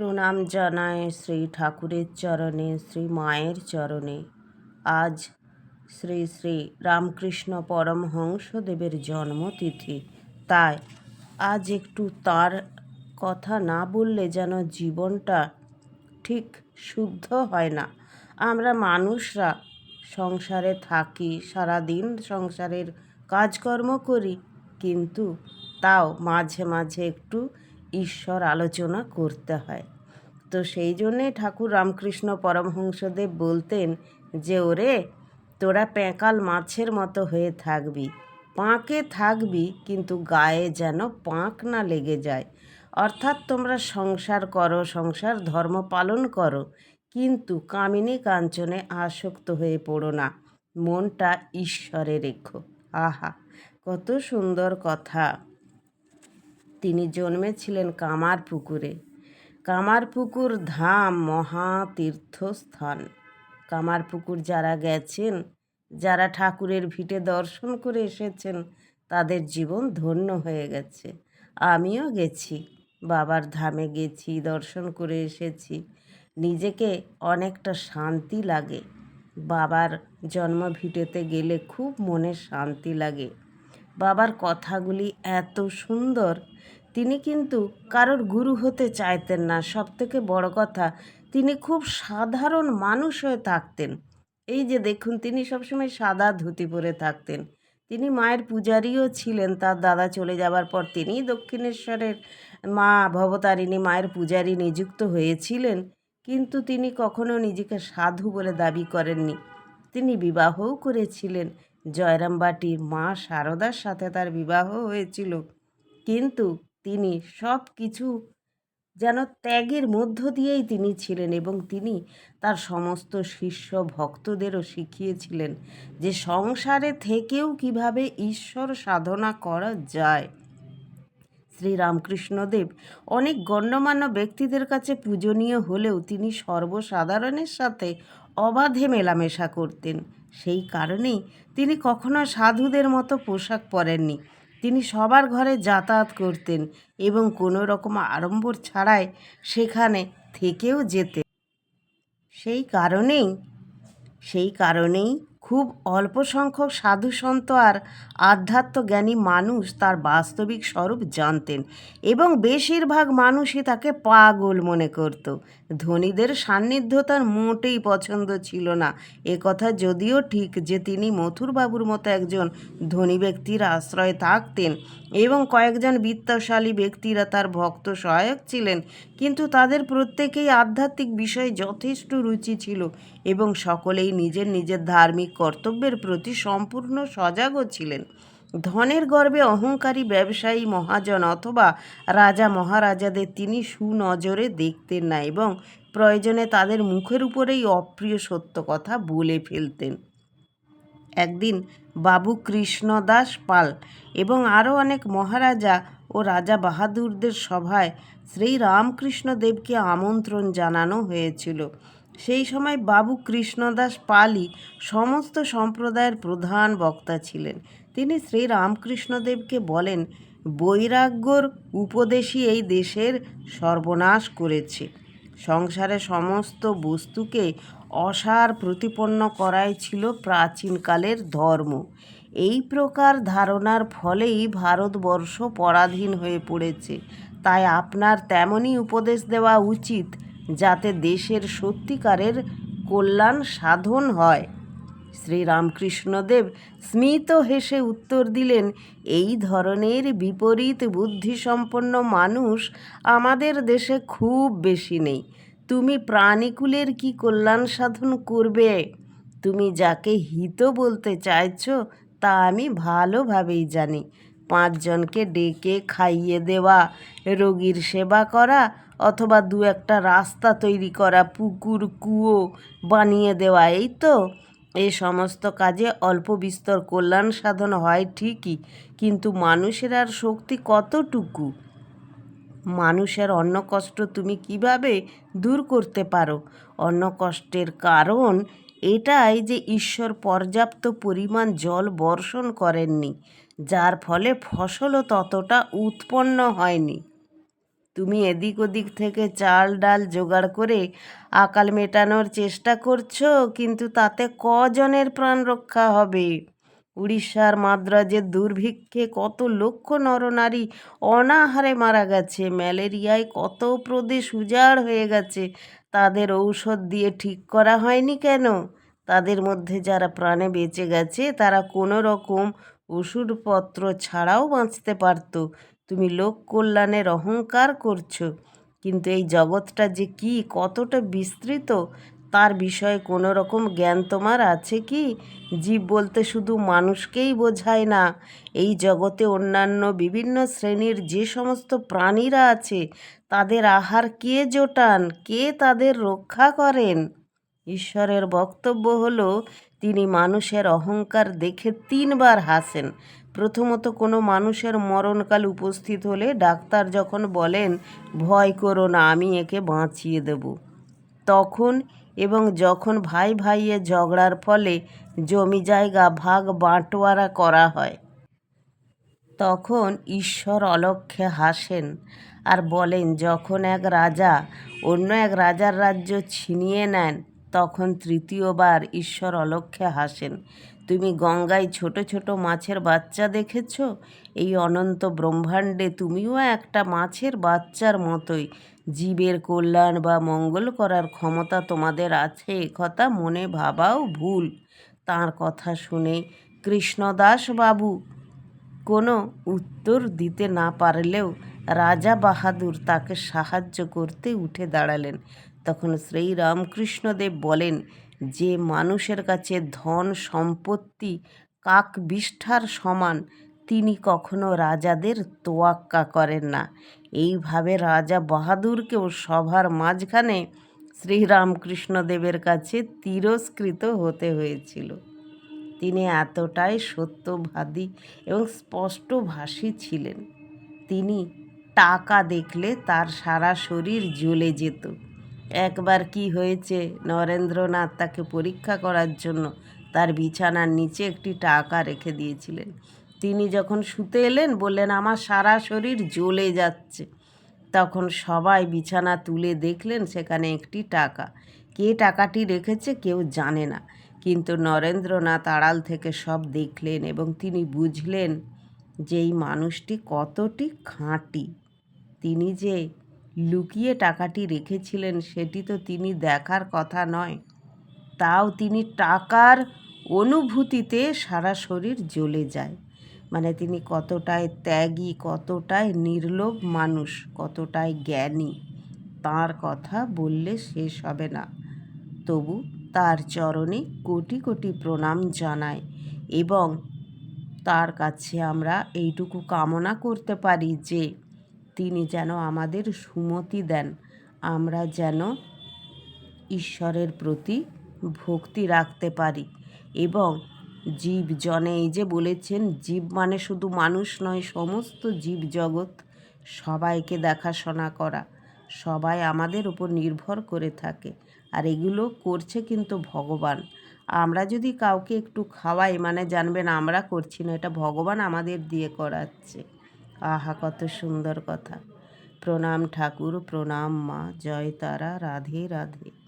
প্রণাম জানায় শ্রী ঠাকুরের চরণে, শ্রী মায়ের চরণে। আজ শ্রী শ্রী রামকৃষ্ণ পরমহংসদেবের জন্মতিথি। তাই আজ একটু তার কথা না বললে যেন জীবনটা ঠিক শুদ্ধ হয় না। আমরা মানুষরা সংসারে থাকি, সারাদিন সংসারের কাজকর্ম করি, কিন্তু তাও মাঝে মাঝে একটু ঈশ্বর আলোচনা করতে হয়। তো সেই জন্যে ঠাকুর রামকৃষ্ণ পরমহংসদেব বলতেন যে, ওরে, তোরা প্যাঁকাল মাছের মতো হয়ে থাকবি। পাঁকে থাকবি, কিন্তু গায়ে যেন পাঁক না লেগে যায়। অর্থাৎ তোমরা সংসার করো, সংসার ধর্ম পালন করো, কিন্তু কামিনী কাঞ্চনে আসক্ত হয়ে পড়ো না। মনটা ঈশ্বরে রেখো আহা, কত সুন্দর কথা। তিনি জন্মেছিলেন কামার পুকুরে কামার পুকুর ধাম মহা তীর্থস্থান। কামার পুকুর যারা গেছেন, যারা ঠাকুরের ভিটে দর্শন করে এসেছেন, তাদের জীবন ধন্য হয়ে গেছে। আমিও গেছি, বাবার ধামে গেছি, দর্শন করে এসেছি। নিজেকে অনেকটা শান্তি লাগে। বাবার জন্মভিটেতে গেলে খুব মনে শান্তি লাগে। বাবার কথাগুলি এত সুন্দর, তিনি কিন্তু কারোর গুরু হতে চাইতেন না। সব থেকে বড় কথা, তিনি খুব সাধারণ মানুষ হয়ে থাকতেন। এই যে দেখুন, তিনি সবসময় সাদা ধুতি পরে থাকতেন। তিনি মায়ের পূজারীও ছিলেন, তার দাদা চলে যাবার পর তিনিই দক্ষিণেশ্বরের মা ভবতারিণী, মায়ের পূজারী নিযুক্ত হয়েছিলেন। কিন্তু তিনি কখনো নিজেকে সাধু বলে দাবি করেননি। তিনি বিবাহও করেছিলেন। জয়রামবাটির মা সারদার সাথে তার বিবাহ হয়েছিল। কিন্তু তিনি সব কিছু যেন ত্যাগের মধ্য দিয়েই তিনি ছিলেন এবং তিনি তার সমস্ত শিষ্য ভক্তদেরও শিখিয়েছিলেন যে সংসারে থেকেও কীভাবে ঈশ্বর সাধনা করা যায়। শ্রীরামকৃষ্ণদেব অনেক গণ্যমান্য ব্যক্তিদের কাছে পূজনীয় হলেও তিনি সর্বসাধারণের সাথে অবাধে মেলামেশা করতেন। সেই কারণেই তিনি কখনো সাধুদের মতো পোশাক পরেননি। তিনি সবার ঘরে যাতায়াত করতেন এবং কোনো রকম আড়ম্বর ছাড়াই সেখানে থেকেও যেতেন। সেই কারণেই সেই কারণেই খুব অল্প সংখ্যক সাধু সন্ত আর আধ্যাত্ম জ্ঞানী মানুষ তার বাস্তবিক স্বরূপ জানতেন এবং বেশিরভাগ মানুষই তাকে পাগল মনে করত। ধনীদের সান্নিধ্য তার মোটেই পছন্দ ছিল না। এ কথা যদিও ঠিক যে তিনি মথুরবাবুর মতো একজন ধনী ব্যক্তির আশ্রয়ে থাকতেন এবং কয়েকজন বিত্তশালী ব্যক্তিরা তার ভক্ত সহায়ক ছিলেন, কিন্তু তাদের প্রত্যেকেই আধ্যাত্মিক বিষয়ে যথেষ্ট রুচি ছিল এবং সকলেই নিজের নিজের ধার্মিক কর্তব্যের প্রতি সম্পূর্ণ সজাগও ছিলেন। ধনের গর্বে অহংকারী ব্যবসায়ী মহাজন অথবা রাজা মহারাজাদের তিনি সুনজরে দেখতেন না এবং প্রয়োজনে তাদের মুখের উপরেই অপ্রিয় সত্য কথা বলে ফেলতেন। একদিন বাবু কৃষ্ণদাস পাল এবং আরও অনেক মহারাজা ও রাজা বাহাদুরদের সভায় শ্রী রামকৃষ্ণদেবকে আমন্ত্রণ জানানো হয়েছিল। সেই সময় বাবু কৃষ্ণদাস পালই সমস্ত সম্প্রদায়ের প্রধান বক্তা ছিলেন। তিনি শ্রী রামকৃষ্ণদেবকে বলেন, বৈরাগ্যর উপদেশই এই দেশের সর্বনাশ করেছে। সংসারে সমস্ত বস্তুকে অসার প্রতিপন্ন করাই ছিল প্রাচীনকালের ধর্ম। এই প্রকার ধারণার ফলেই ভারতবর্ষ পরাধীন হয়ে পড়েছে। তাই আপনার তেমনই উপদেশ দেওয়া উচিত যাতে দেশের সত্যিকারের কল্যাণ সাধন হয়। শ্রীরামকৃষ্ণদেব স্মিত হেসে উত্তর দিলেন, এই ধরনের বিপরীত বুদ্ধিসম্পন্ন মানুষ আমাদের দেশে খুব বেশি নেই। তুমি প্রাণীকুলের কি কল্যাণ সাধন করবে? তুমি যাকে হিত বলতে চাইছ, তা আমি ভালোভাবেই জানি। পাঁচজনকে ডেকে খাইয়ে দেওয়া, রোগীর সেবা করা অথবা দু একটা রাস্তা তৈরি করা, পুকুর, কুয়ো বানিয়ে দেওয়া, এই তো। এ সমস্ত কাজে অল্প বিস্তর কল্যাণ সাধন হয় ঠিকই, কিন্তু মানুষের আর শক্তি কতটুকু? মানুষের অন্ন কষ্ট তুমি কীভাবে দূর করতে পারো? অন্ন কষ্টের কারণ এটাই যে ঈশ্বর পর্যাপ্ত পরিমাণ জল বর্ষণ করেননি, যার ফলে ফসলও ততটা উৎপন্ন হয়নি। তুমি এদিক ওদিক থেকে চাল ডাল জোগাড় করে আকাল মেটানোর চেষ্টা করছ, কিন্তু তাতে কজনের প্রাণ রক্ষা হবে? উড়িষ্যার মাদ্রাজের দুর্ভিক্ষে কত লক্ষ নরনারী অনাহারে মারা গেছে, ম্যালেরিয়ায় কত প্রদেশ উজাড় হয়ে গেছে, তাদের ঔষধ দিয়ে ঠিক করা হয়নি কেন? তাদের মধ্যে যারা প্রাণে বেঁচে গেছে, তারা কোনো রকম ওষুধপত্র ছাড়াও বাঁচতে পারতো। তুমি লোক কল্যাণের অহংকার করছ। কিন্তু এই জগৎটা যে কি, কতটা বিস্তৃত, তার বিষয়ে কোনো রকম জ্ঞান তোমার আছে কি? জীব বলতে শুধু মানুষকেই বোঝায় না, এই জগতে অন্যান্য বিভিন্ন শ্রেণির যে সমস্ত প্রাণীরা আছে, তাদের আহার কে জোটান, কে তাদের রক্ষা করেন? ঈশ্বরের বক্তব্য হলো, তিনি মানুষের অহংকার দেখে তিনবার হাসেন। প্রথমত কোনো মানুষের মরণকাল উপস্থিত হলে ডাক্তার যখন বলেন, ভয় করো না, আমি একে বাঁচিয়ে দেব। তখন এবং যখন ভাই ভাইয়ে ঝগড়ার ফলে জমি জায়গা ভাগ বাঁটোয়ারা করা হয়, তখন ঈশ্বর অলক্ষে হাসেন আর বলেন, যখন এক রাজা অন্য এক রাজার রাজ্য ছিনিয়ে নেন তখন তৃতীয়বার ঈশ্বর অলক্ষ্যে হাসেন। তুমি গঙ্গায় ছোট ছোট মাছের বাচ্চা দেখেছ? এই অনন্ত ব্রহ্মাণ্ডে তুমিও একটা মাছের বাচ্চার মতোই। জীবের কল্যাণ বা মঙ্গল করার ক্ষমতা তোমাদের আছে কথা মনে ভাবাও ভুল। তার কথা শুনে কৃষ্ণদাস বাবু কোনো উত্তর দিতে না পারলেও রাজা বাহাদুর তাকে সাহায্য করতে উঠে দাঁড়ালেন। তখন শ্রী রামকৃষ্ণদেব বলেন, যে মানুষের কাছে ধন সম্পত্তি কাক বিষ্ঠার সমান, তিনি কখনো রাজাদের তোয়াক্কা করেন না। এইভাবে রাজা বাহাদুরকেও সভার মাঝখানে শ্রীরামকৃষ্ণদেবের কাছে তিরস্কৃত হতে হয়েছিল। তিনি এতটাই সত্যবাদী এবং স্পষ্টভাষী ছিলেন। তিনি টাকা দেখলে তার সারা শরীর জ্বলে যেত। একবার কি হয়েছে? নরেন্দ্রনাথ তাকে পরীক্ষা করার জন্য তার বিছানার নিচে একটি টাকা রেখে দিয়েছিলেন। তিনি যখন শুতে এলেন, বললেন, আমার সারা শরীর জ্বলে যাচ্ছে। তখন সবাই বিছানা তুলে দেখলেন, সেখানে একটি টাকা। কে টাকাটি রেখেছে কেউ জানে না, কিন্তু নরেন্দ্রনাথ আড়াল থেকে সব দেখলেন এবং তিনি বুঝলেন যে এই মানুষটি কতটি খাঁটি। তিনি যে লুকিয়ে টাকাটি রেখেছিলেন, সেটি তো তিনি দেখার কথা নয়। তাও তিনি টাকার অনুভূতিতে সারা শরীর জ্বলে যায়। মানে তিনি কতটাই ত্যাগী, কতটাই নির্লোভ মানুষ, কতটাই জ্ঞানী, তার কথা বললে শেষ হবে না। তবু তার চরণে কোটি কোটি প্রণাম জানায় এবং তার কাছে আমরা এইটুকু কামনা করতে পারি যে তিনি যেন আমাদের সুমতি দেন। আমরা যেন ঈশ্বরের প্রতি ভক্তি রাখতে পারি। এবং জীব জনে এই যে বলেছেন, জীব মানে শুধু মানুষ নয়, সমস্ত জীব জগৎ সবাইকে দেখাশোনা করা। সবাই আমাদের উপর নির্ভর করে থাকে। আর এগুলো করছে কিন্তু ভগবান। আমরা যদি কাউকে একটু খাওয়াই মানে জানবেন আমরা করছি না, এটা ভগবান আমাদের দিয়ে করাচ্ছে। আহা কত সুন্দর কথা। প্রণাম ঠাকুর প্রণাম মা জয় তারা রাধে রাধে।